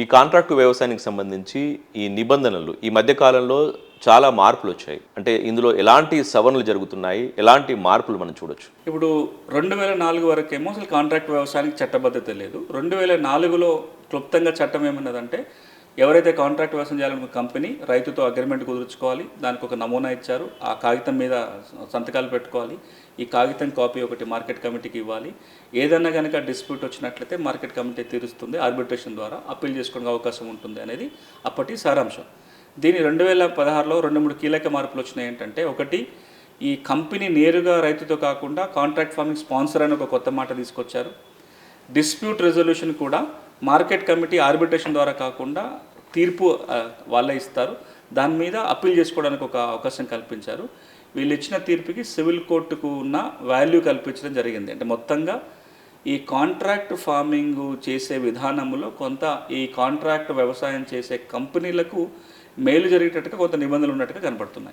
ఈ కాంట్రాక్టు వ్యవసాయానికి సంబంధించి ఈ నిబంధనలు ఈ మధ్యకాలంలో చాలా మార్పులు వచ్చాయి. అంటే ఇందులో ఎలాంటి సవరణలు జరుగుతున్నాయి? ఎలాంటి మార్పులు మనం చూడొచ్చు? ఇప్పుడు రెండు వేల నాలుగు వరకేమో అసలు కాంట్రాక్ట్ వ్యవసాయానికి చట్టబద్ధత లేదు. రెండు వేల నాలుగులో క్లుప్తంగా చట్టం ఏమన్నదంటే ఎవరైతే కాంట్రాక్ట్ వ్యవసాయం చేయాలనుకున్న కంపెనీ రైతుతో అగ్రిమెంట్ కుదుర్చుకోవాలి దానికి ఒక నమూనా ఇచ్చారు ఆ కాగితం మీద సంతకాలు పెట్టుకోవాలి ఈ కాగితం కాపీ ఒకటి మార్కెట్ కమిటీకి ఇవ్వాలి. ఏదన్నా కనుక డిస్ప్యూట్ వచ్చినట్లయితే మార్కెట్ కమిటీ తీరుస్తుంది ఆర్బిట్రేషన్ ద్వారా అప్పీల్ చేసుకోవడానికి అవకాశం ఉంటుంది అనేది అప్పటి సారాంశం. దీని రెండు వేల పదహారులో రెండు మూడు కీలక మార్పులు వచ్చినాయి ఏంటంటే ఒకటి ఈ కంపెనీ నేరుగా రైతుతో కాకుండా కాంట్రాక్ట్ ఫార్మింగ్ స్పాన్సర్ అని ఒక కొత్త మాట తీసుకొచ్చారు. డిస్ప్యూట్ రెజల్యూషన్ కూడా మార్కెట్ కమిటీ ఆర్బిట్రేషన్ ద్వారా కాకుండా తీర్పు వాళ్ళే ఇస్తారు. దాని మీద అప్పీల్ చేసుకోవడానికి ఒక అవకాశం కల్పించారు. వీళ్ళు ఇచ్చిన తీర్పుకి సివిల్ కోర్టుకు ఉన్న వాల్యూ కల్పించడం జరిగింది. అంటే మొత్తంగా ఈ కాంట్రాక్ట్ ఫార్మింగ్ చేసే విధానంలో కొంత ఈ కాంట్రాక్ట్ వ్యవసాయం చేసే కంపెనీలకు మేలు జరిగేటట్టుగా కొంత నిబంధనలు ఉన్నట్టుగా కనపడుతున్నాయి.